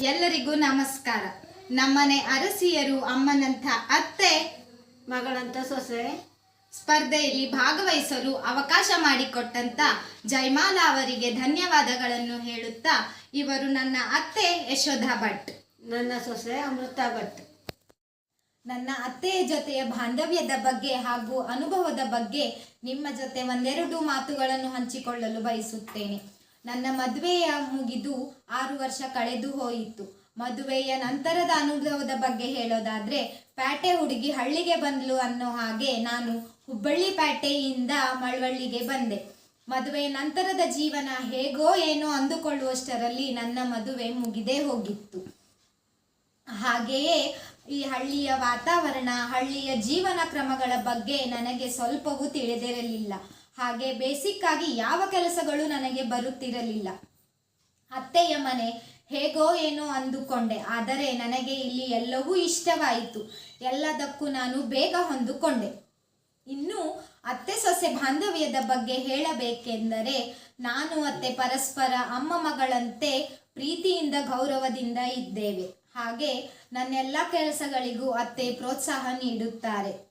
ಎಲ್ಲರಿಗೂ ನಮಸ್ಕಾರ. ನಮ್ಮನೆ ಅರಸಿಯರು ಅಮ್ಮನಂಥ ಅತ್ತೆ ಮಗಳಂತ ಸೊಸೆ ಸ್ಪರ್ಧೆಯಲ್ಲಿ ಭಾಗವಹಿಸಲು ಅವಕಾಶ ಮಾಡಿಕೊಟ್ಟಂತ ಜೈಮಾಲಾ ಅವರಿಗೆ ಧನ್ಯವಾದಗಳನ್ನು ಹೇಳುತ್ತಾ ಇವರು ನನ್ನ ಅತ್ತೆ ಯಶೋಧ ಭಟ್. ನನ್ನ ಸೊಸೆ ಅಮೃತ ಭಟ್. ನನ್ನ ಅತ್ತೆಯ ಜೊತೆಯ ಬಾಂಧವ್ಯದ ಬಗ್ಗೆ ಹಾಗೂ ಅನುಭವದ ಬಗ್ಗೆ ನಿಮ್ಮ ಜೊತೆ ಒಂದೆರಡು ಮಾತುಗಳನ್ನು ಹಂಚಿಕೊಳ್ಳಲು ಬಯಸುತ್ತೇನೆ. ನನ್ನ ಮದುವೆಯ ಮುಗಿದು ಆರು ವರ್ಷ ಕಳೆದು ಹೋಯಿತು. ಮದುವೆಯ ನಂತರದ ಅನುಭವದ ಬಗ್ಗೆ ಹೇಳೋದಾದ್ರೆ, ಪ್ಯಾಟೆ ಹುಡುಗಿ ಹಳ್ಳಿಗೆ ಬಂದ್ಲು ಅನ್ನೋ ಹಾಗೆ ನಾನು ಹುಬ್ಬಳ್ಳಿ ಪ್ಯಾಟೆಯಿಂದ ಮಳವಳ್ಳಿಗೆ ಬಂದೆ. ಮದುವೆಯ ನಂತರದ ಜೀವನ ಹೇಗೋ ಏನೋ ಅಂದುಕೊಳ್ಳುವಷ್ಟರಲ್ಲಿ ನನ್ನ ಮದುವೆ ಮುಗಿದೇ ಹೋಗಿತ್ತು. ಹಾಗೆಯೇ ಈ ಹಳ್ಳಿಯ ವಾತಾವರಣ, ಹಳ್ಳಿಯ ಜೀವನ ಕ್ರಮಗಳ ಬಗ್ಗೆ ನನಗೆ ಸ್ವಲ್ಪವೂ ತಿಳಿದಿರಲಿಲ್ಲ. ಹಾಗೆ ಬೇಸಿಕ್ ಆಗಿ ಯಾವ ಕೆಲಸಗಳು ನನಗೆ ಬರುತ್ತಿರಲಿಲ್ಲ. ಅತ್ತೆಯ ಮನೆ ಹೇಗೋ ಏನೋ ಅಂದುಕೊಂಡೆ, ಆದರೆ ನನಗೆ ಇಲ್ಲಿ ಎಲ್ಲವೂ ಇಷ್ಟವಾಯಿತು. ಎಲ್ಲದಕ್ಕೂ ನಾನು ಬೇಗ ಹೊಂದಿಕೊಂಡೆ. ಇನ್ನು ಅತ್ತೆ ಸೊಸೆ ಬಾಂಧವ್ಯದ ಬಗ್ಗೆ ಹೇಳಬೇಕೆಂದರೆ, ನಾನು ಅತ್ತೆ ಪರಸ್ಪರ ಅಮ್ಮ ಮಗಳಂತೆ ಪ್ರೀತಿಯಿಂದ ಗೌರವದಿಂದ ಇದ್ದೇವೆ. ಹಾಗೆ ನನ್ನೆಲ್ಲ ಕೆಲಸಗಳಿಗೂ ಅತ್ತೆ ಪ್ರೋತ್ಸಾಹ ನೀಡುತ್ತಾರೆ.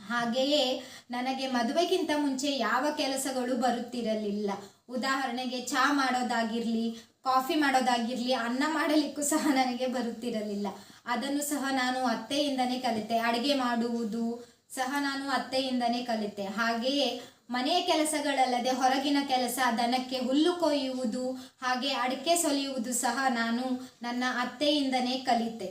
ಹಾಗೆಯೇ ನನಗೆ ಮದುವೆಗಿಂತ ಮುಂಚೆ ಯಾವ ಕೆಲಸಗಳು ಬರುತ್ತಿರಲಿಲ್ಲ. ಉದಾಹರಣೆಗೆ ಚಹಾ ಮಾಡೋದಾಗಿರಲಿ, ಕಾಫಿ ಮಾಡೋದಾಗಿರಲಿ, ಅನ್ನ ಮಾಡಲಿಕ್ಕೂ ಸಹ ನನಗೆ ಬರುತ್ತಿರಲಿಲ್ಲ. ಅದನ್ನು ಸಹ ನಾನು ಅತ್ತೆಯಿಂದನೇ ಕಲಿತೆ. ಅಡುಗೆ ಮಾಡುವುದು ಸಹ ನಾನು ಅತ್ತೆಯಿಂದನೇ ಕಲಿತೆ. ಹಾಗೆಯೇ ಮನೆಯ ಕೆಲಸಗಳಲ್ಲದೆ ಹೊರಗಿನ ಕೆಲಸ, ದನಕ್ಕೆ ಹುಲ್ಲು ಕೊಯ್ಯುವುದು, ಹಾಗೆ ಅಡಿಕೆ ಸೊಲಿಯುವುದು ಸಹ ನಾನು ನನ್ನ ಅತ್ತೆಯಿಂದನೇ ಕಲಿತೆ.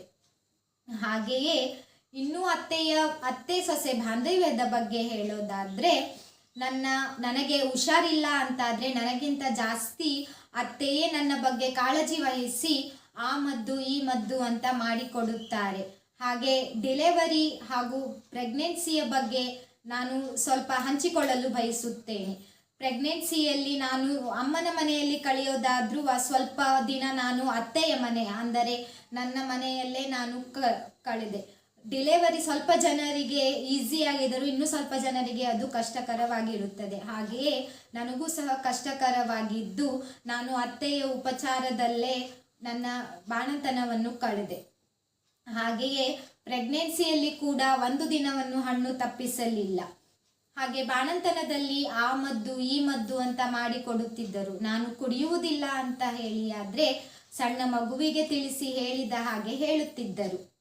ಹಾಗೆಯೇ ಇನ್ನೂ ಅತ್ತೆಯ, ಅತ್ತೆ ಸೊಸೆ ಬಾಂಧವ್ಯದ ಬಗ್ಗೆ ಹೇಳೋದಾದರೆ, ನನ್ನ, ನನಗೆ ಹುಷಾರಿಲ್ಲ ಅಂತಾದರೆ ನನಗಿಂತ ಜಾಸ್ತಿ ಅತ್ತೆಯೇ ನನ್ನ ಬಗ್ಗೆ ಕಾಳಜಿ ವಹಿಸಿ ಆ ಮದ್ದು, ಈ ಮದ್ದು ಅಂತ ಮಾಡಿಕೊಡುತ್ತಾರೆ. ಹಾಗೆ ಡೆಲಿವರಿ ಹಾಗೂ ಪ್ರೆಗ್ನೆನ್ಸಿಯ ಬಗ್ಗೆ ನಾನು ಸ್ವಲ್ಪ ಹಂಚಿಕೊಳ್ಳಲು ಬಯಸುತ್ತೇನೆ. ಪ್ರೆಗ್ನೆನ್ಸಿಯಲ್ಲಿ ನಾನು ಅಮ್ಮನ ಮನೆಯಲ್ಲಿ ಕಳೆಯೋದಾದ್ರೂ ಸ್ವಲ್ಪ ದಿನ ನಾನು ಅತ್ತೆಯ ಮನೆ, ಅಂದರೆ ನನ್ನ ಮನೆಯಲ್ಲೇ ನಾನು ಕಳೆದೆ. ಡಿಲೆವರಿ ಸ್ವಲ್ಪ ಜನರಿಗೆ ಈಸಿಯಾಗಿದ್ದರೂ ಇನ್ನೂ ಸ್ವಲ್ಪ ಜನರಿಗೆ ಅದು ಕಷ್ಟಕರವಾಗಿರುತ್ತದೆ. ಹಾಗೆಯೇ ನನಗೂ ಸಹ ಕಷ್ಟಕರವಾಗಿದ್ದು ನಾನು ಅತ್ತೆಯ ಉಪಚಾರದಲ್ಲೇ ನನ್ನ ಬಾಣತನವನ್ನು ಕಳೆದೆ. ಹಾಗೆಯೇ ಪ್ರೆಗ್ನೆನ್ಸಿಯಲ್ಲಿ ಕೂಡ ಒಂದು ದಿನವನ್ನು ಹಣ್ಣು ತಪ್ಪಿಸಲಿಲ್ಲ. ಹಾಗೆ ಬಾಣಂತನದಲ್ಲಿ ಆ ಮದ್ದು, ಈ ಮದ್ದು ಅಂತ ಮಾಡಿಕೊಡುತ್ತಿದ್ದರು. ನಾನು ಕುಡಿಯುವುದಿಲ್ಲ ಅಂತ ಹೇಳಿ ಆದರೆ ಸಣ್ಣ ಮಗುವಿಗೆ ತಿಳಿಸಿ ಹೇಳಿದ ಹಾಗೆ ಹೇಳುತ್ತಿದ್ದರು.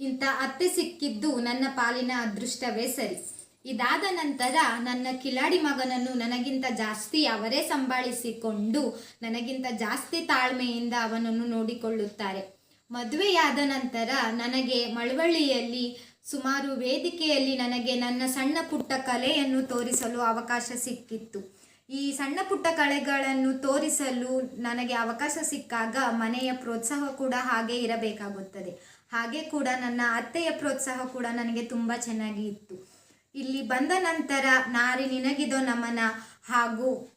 ಇಂಥ ಅತ್ತೆ ಸಿಕ್ಕಿದ್ದು ನನ್ನ ಪಾಲಿನ ಅದೃಷ್ಟವೇ ಸರಿ. ಇದಾದ ನಂತರ ನನ್ನ ಕಿಲಾಡಿ ಮಗನನ್ನು ನನಗಿಂತ ಜಾಸ್ತಿ ಅವರೇ ಸಂಭಾಳಿಸಿಕೊಂಡು ನನಗಿಂತ ಜಾಸ್ತಿ ತಾಳ್ಮೆಯಿಂದ ಅವನನ್ನು ನೋಡಿಕೊಳ್ಳುತ್ತಾರೆ. ಮದುವೆಯಾದ ನಂತರ ನನಗೆ ಮಳವಳ್ಳಿಯಲ್ಲಿ ಸುಮಾರು ವೇದಿಕೆಯಲ್ಲಿ ನನಗೆ ನನ್ನ ಸಣ್ಣ ಪುಟ್ಟ ಕಲೆಯನ್ನು ತೋರಿಸಲು ಅವಕಾಶ ಸಿಕ್ಕಿತ್ತು. ಈ ಸಣ್ಣ ಪುಟ್ಟ ಕಲೆಗಳನ್ನು ತೋರಿಸಲು ನನಗೆ ಅವಕಾಶ ಸಿಕ್ಕಾಗ ಮನೆಯ ಪ್ರೋತ್ಸಾಹ ಕೂಡ ಹಾಗೆ ಇರಬೇಕಾಗುತ್ತದೆ. ಹಾಗೆ ಕೂಡ ನನ್ನ ಅತ್ತೆಯ ಪ್ರೋತ್ಸಾಹ ಕೂಡ ನನಗೆ ತುಂಬ ಚೆನ್ನಾಗಿ ಇತ್ತು. ಇಲ್ಲಿ ಬಂದ ನಂತರ ನಾರಿ ನಿನಗಿದೋ ನಮನ ಹಾಗೂ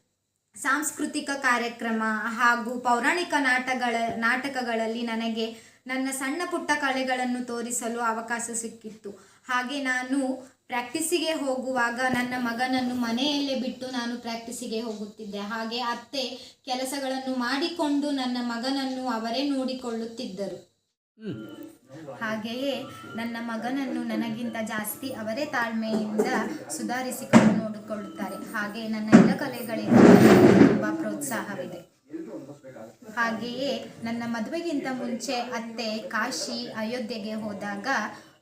ಸಾಂಸ್ಕೃತಿಕ ಕಾರ್ಯಕ್ರಮ ಹಾಗೂ ಪೌರಾಣಿಕ ನಾಟಗಳ, ನಾಟಕಗಳಲ್ಲಿ ನನಗೆ ನನ್ನ ಸಣ್ಣ ಪುಟ್ಟ ಕಲೆಗಳನ್ನು ತೋರಿಸಲು ಅವಕಾಶ ಸಿಕ್ಕಿತ್ತು. ಹಾಗೆ ನಾನು ಪ್ರಾಕ್ಟೀಸಿಗೆ ಹೋಗುವಾಗ ನನ್ನ ಮಗನನ್ನು ಮನೆಯಲ್ಲೇ ಬಿಟ್ಟು ನಾನು ಪ್ರಾಕ್ಟೀಸಿಗೆ ಹೋಗುತ್ತಿದ್ದೆ. ಹಾಗೆ ಅತ್ತೆ ಕೆಲಸಗಳನ್ನು ಮಾಡಿಕೊಂಡು ನನ್ನ ಮಗನನ್ನು ಅವರೇ ನೋಡಿಕೊಳ್ಳುತ್ತಿದ್ದರು. ಹಾಗೆಯೇ ನನ್ನ ಮಗನನ್ನು ನನಗಿಂತ ಜಾಸ್ತಿ ಅವರೇ ತಾಳ್ಮೆಯಿಂದ ಸುಧಾರಿಸಿಕೊಂಡು ನೋಡಿಕೊಳ್ಳುತ್ತಾರೆ. ಹಾಗೆ ನನ್ನ ಎಲ್ಲ ಕಲೆಗಳಿಗೆ ತುಂಬ ಪ್ರೋತ್ಸಾಹವಿದೆ. ಹಾಗೆಯೇ ನನ್ನ ಮದುವೆಗಿಂತ ಮುಂಚೆ ಅತ್ತೆ ಕಾಶಿ ಅಯೋಧ್ಯೆಗೆ ಹೋದಾಗ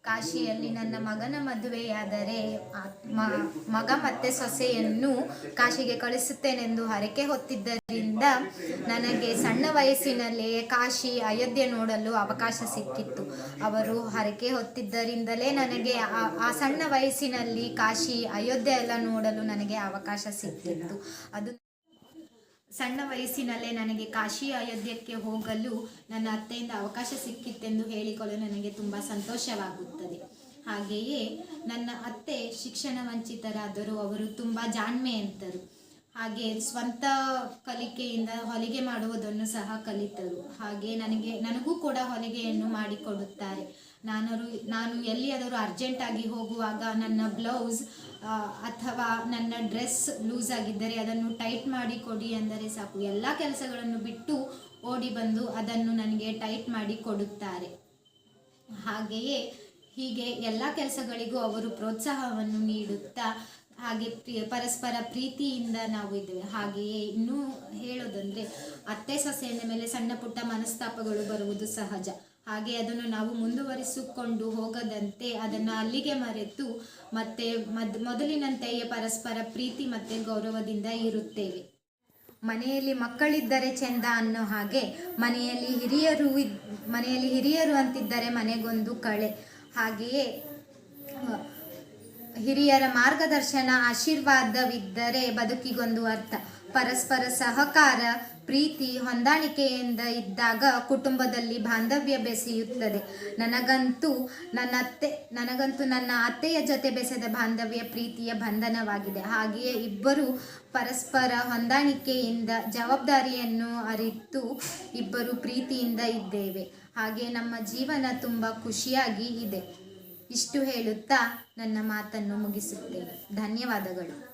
ಕಾಶಿಯಲ್ಲಿ ನನ್ನ ಮಗನ ಮದುವೆಯಾದರೆ ಮಗ ಮತ್ತೆ ಸೊಸೆಯನ್ನು ಕಾಶಿಗೆ ಕಳಿಸುತ್ತೇನೆಂದು ಹರಕೆ ಹೊತ್ತಿದ್ದರಿಂದ ನನಗೆ ಸಣ್ಣ ವಯಸ್ಸಿನಲ್ಲಿಯೇ ಕಾಶಿ ಅಯೋಧ್ಯೆ ನೋಡಲು ಅವಕಾಶ ಸಿಕ್ಕಿತ್ತು. ಅವರು ಹರಕೆ ಹೊತ್ತಿದ್ದರಿಂದಲೇ ನನಗೆ ಆ ಸಣ್ಣ ವಯಸ್ಸಿನಲ್ಲಿ ಕಾಶಿ ಅಯೋಧ್ಯೆ ಎಲ್ಲ ನೋಡಲು ನನಗೆ ಅವಕಾಶ ಸಿಕ್ಕಿತ್ತು. ಅದು ಸಣ್ಣ ವಯಸ್ಸಿನಲ್ಲೇ ನನಗೆ ಕಾಶಿ ಅಯೋಧ್ಯಕ್ಕೆ ಹೋಗಲು ನನ್ನ ಅತ್ತೆಯಿಂದ ಅವಕಾಶ ಸಿಕ್ಕಿತ್ತೆಂದು ಹೇಳಿಕೊಳ್ಳಲು ನನಗೆ ತುಂಬ ಸಂತೋಷವಾಗುತ್ತದೆ. ಹಾಗೆಯೇ ನನ್ನ ಅತ್ತೆ ಶಿಕ್ಷಣ ವಂಚಿತರಾದರೂ ಅವರು ತುಂಬ ಜಾಣ್ಮೆಯಂತರು. ಹಾಗೆ ಸ್ವಂತ ಕಲಿಕೆಯಿಂದ ಹೊಲಿಗೆ ಮಾಡುವುದನ್ನು ಸಹ ಕಲಿತರು. ಹಾಗೆ ನನಗೆ, ನನಗೂ ಕೂಡ ಹೊಲಿಗೆಯನ್ನು ಮಾಡಿಕೊಡುತ್ತಾರೆ. ನಾನು ನಾನು ಎಲ್ಲಿಯಾದರೂ ಅರ್ಜೆಂಟಾಗಿ ಹೋಗುವಾಗ ನನ್ನ ಬ್ಲೌಸ್ ಅಥವಾ ನನ್ನ ಡ್ರೆಸ್ ಲೂಸ್ ಆಗಿದ್ದರೆ ಅದನ್ನು ಟೈಟ್ ಮಾಡಿ ಕೊಡಿ ಅಂದರೆ ಸಾಕು. ಎಲ್ಲ ಕೆಲಸಗಳನ್ನು ಬಿಟ್ಟು ಓಡಿ ಬಂದು ಅದನ್ನು ನನಗೆ ಟೈಟ್ ಮಾಡಿ ಕೊಡುತ್ತಾರೆ. ಹಾಗೆಯೇ ಹೀಗೆ ಎಲ್ಲ ಕೆಲಸಗಳಿಗೂ ಅವರು ಪ್ರೋತ್ಸಾಹವನ್ನು ನೀಡುತ್ತಾ ಹಾಗೆ ಪರಸ್ಪರ ಪ್ರೀತಿಯಿಂದ ನಾವು ಇದ್ದೇವೆ. ಹಾಗೆಯೇ ಇನ್ನೂ ಹೇಳೋದಂದರೆ, ಅತ್ತೆ ಸೊಸೆಯ ಮೇಲೆ ಸಣ್ಣ ಪುಟ್ಟ ಮನಸ್ತಾಪಗಳು ಬರುವುದು ಸಹಜ. ಹಾಗೆ ಅದನ್ನು ನಾವು ಮುಂದುವರಿಸಿಕೊಂಡು ಹೋಗದಂತೆ ಅದನ್ನು ಅಲ್ಲಿಗೆ ಮರೆತು ಮತ್ತೆ ಮದ್, ಮೊದಲಿನಂತೆಯೇ ಪರಸ್ಪರ ಪ್ರೀತಿ ಮತ್ತು ಗೌರವದಿಂದ ಇರುತ್ತೇವೆ. ಮನೆಯಲ್ಲಿ ಮಕ್ಕಳಿದ್ದರೆ ಚೆಂದ ಅನ್ನೋ ಹಾಗೆ, ಮನೆಯಲ್ಲಿ ಹಿರಿಯರು ಮನೆಯಲ್ಲಿ ಹಿರಿಯರು ಅಂತಿದ್ದರೆ ಮನೆಗೊಂದು ಕಳೆ. ಹಾಗೆಯೇ, ಹಿರಿಯರ ಮಾರ್ಗದರ್ಶನ ಆಶೀರ್ವಾದವಿದ್ದರೆ ಬದುಕಿಗೊಂದು ಅರ್ಥ. ಪರಸ್ಪರ ಸಹಕಾರ ಪ್ರೀತಿ ಹೊಂದಾಣಿಕೆಯಿಂದ ಇದ್ದಾಗ ಕುಟುಂಬದಲ್ಲಿ ಬಾಂಧವ್ಯ ಬೆಸೆಯುತ್ತದೆ. ನನಗಂತೂ ನನ್ನ ಅತ್ತೆ, ನನಗಂತೂ ನನ್ನ ಅತ್ತೆಯ ಜೊತೆ ಬೆಸೆದ ಬಾಂಧವ್ಯ ಪ್ರೀತಿಯ ಬಂಧನವಾಗಿದೆ. ಹಾಗೆಯೇ ಇಬ್ಬರು ಪರಸ್ಪರ ಹೊಂದಾಣಿಕೆಯಿಂದ, ಜವಾಬ್ದಾರಿಯನ್ನು ಅರಿತು ಇಬ್ಬರು ಪ್ರೀತಿಯಿಂದ ಇದ್ದೇವೆ. ಹಾಗೆ ನಮ್ಮ ಜೀವನ ತುಂಬ ಖುಷಿಯಾಗಿ ಇದೆ. ಇಷ್ಟು ಹೇಳುತ್ತಾ ನನ್ನ ಮಾತನ್ನು ಮುಗಿಸುತ್ತೇನೆ. ಧನ್ಯವಾದಗಳು.